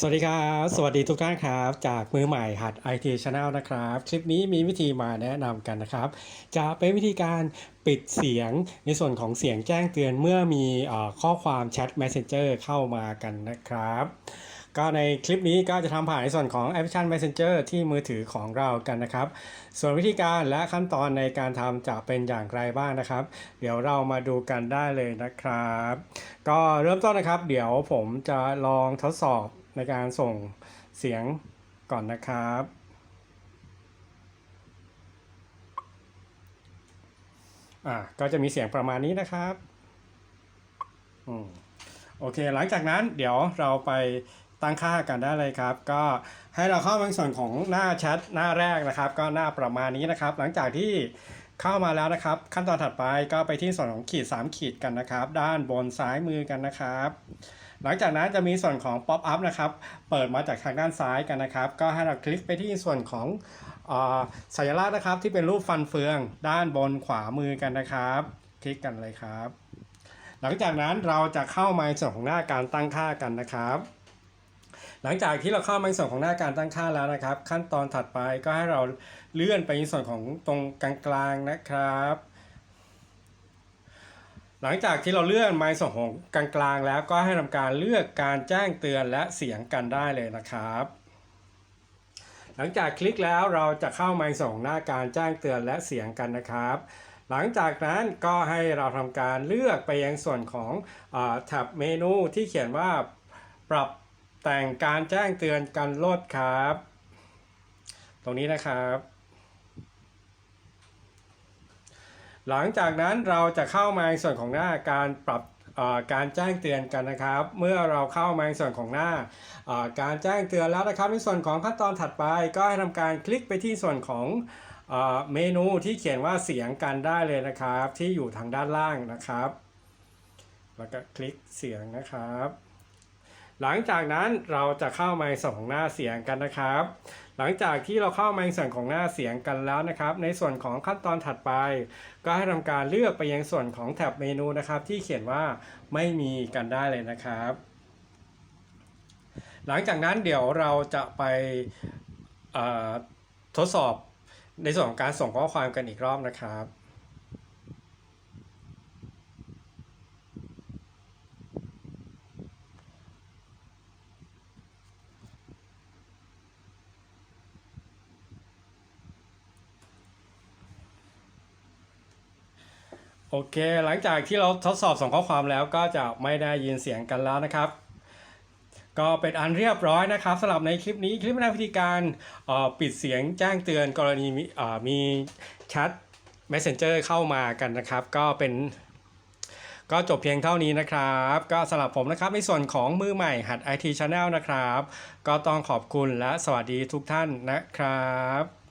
สวัสดีครับ สวัสดีทุกท่านครับ จากมือใหม่หัด IT Channel นะครับ คลิปนี้มีวิธีมาแนะนำกันนะครับ จะเป็นวิธีการปิดเสียงในส่วนของเสียงแจ้งเตือนเมื่อมีอข้อความแชท Messenger เข้ามากันนะครับ ก็ในคลิปนี้ก็จะทำผ่านในส่วนของแอปพลิเคชัน Messenger ที่มือถือของเรากันนะครับ ส่วนวิธีการและขั้นตอนในการทำจะเป็นอย่างไรบ้างนะครับ เดี๋ยวเรามาดูกันได้เลยนะครับ ก็เริ่มต้นนะครับ เดี๋ยวผมจะลองทดสอบ ในการส่งเสียงก่อนนะครับ อ่าก็จะมีเสียงประมาณนี้นะครับ อืมโอเค หลังจากนั้นเดี๋ยวเราไปตั้งค่ากันได้เลยครับ ก็ให้เราเข้ามาในส่วนของหน้าแชทหน้าแรกนะครับ ก็หน้าประมาณนี้นะครับ หลังจากที่เข้ามาแล้วนะครับ ขั้นตอนถัดไปก็ไปที่ส่วนของขีด 3 ขีดกันนะครับ ด้านบนซ้ายมือกันนะครับ หลังจากนั้นจะมีส่วนของ Pop up นะครับ เปิดมาจากทางด้านซ้ายกันนะครับ ก็ให้เราคลิกไปที่ส่วนของสัญลักษณ์นะครับ ที่เป็นรูปฟันเฟืองด้านบนขวามือกันนะครับ คลิกกันเลยครับ หลังจากนั้นเราจะเข้ามาในส่วนของหน้าการตั้งค่ากันนะครับหลังจากที่เราเข้ามาในส่วนของหน้าการตั้งค่าแล้วนะครับ ขั้นตอนถัดไปก็ให้เราเลื่อนไปในส่วนของตรงกลางๆนะครับ หลังจากที่เราเลื่อนไมค์ส่วนของกลางๆ แล้วก็ให้ทำการเลือกการแจ้งเตือนและเสียงกันได้เลยนะครับ หลังจากคลิกแล้วเราจะเข้าไมค์ส่วนของหน้าการแจ้งเตือนและเสียงกันนะครับ หลังจากนั้นก็ให้เราทำการเลือกไปยังส่วนของอแท็บเมนูที่เขียนว่าปรับแต่งการแจ้งเตือนกันลดครับ ตรงนี้นะครับ หลังจากนั้นเราจะเข้ามาในส่วนของหน้าการปรับการแจ้งเตือนกันนะครับ เมื่อเราเข้ามาในส่วนของหน้าการแจ้งเตือนแล้วนะครับ ในส่วนของขั้นตอนถัดไป ก็ให้ทำการคลิกไปที่ส่วนของเอ่อเมนูที่เขียนว่าเสียงกันได้เลยนะครับ ที่อยู่ทางด้านล่างนะครับ แล้วก็คลิกเสียงนะครับ หลังจากนั้นเราจะเข้ามาในส่วนของหน้าเสียงกันนะครับ หลังจากที่เราเข้ามาในส่วนของหน้าเสียงกันแล้วนะครับ ในส่วนของขั้นตอนถัดไป ก็ให้ทำการเลือกไปยังส่วนของแท็บเมนูนะครับ ที่เขียนว่าไม่มีกันได้เลยนะครับ หลังจากนั้นเดี๋ยวเราจะไปทดสอบในส่วนของการส่งข้อความกันอีกรอบนะครับ โอเค หลังจากที่เราทดสอบส่งข้อความแล้วก็จะไม่ได้ยินเสียงกันแล้วนะครับ ก็เป็นอันเรียบร้อยนะครับสำหรับในคลิปนี้คลิปแนะวิธีการปิดเสียงแจ้งเตือนกรณีมีเอ่อมีแชท Messenger เข้ามากันนะครับ ก็เป็นก็จบเพียงเท่านี้นะครับ ก็สำหรับผมนะครับในส่วนของมือใหม่หัด IT Channel นะครับ ก็ต้องขอบคุณและสวัสดีทุกท่านนะครับ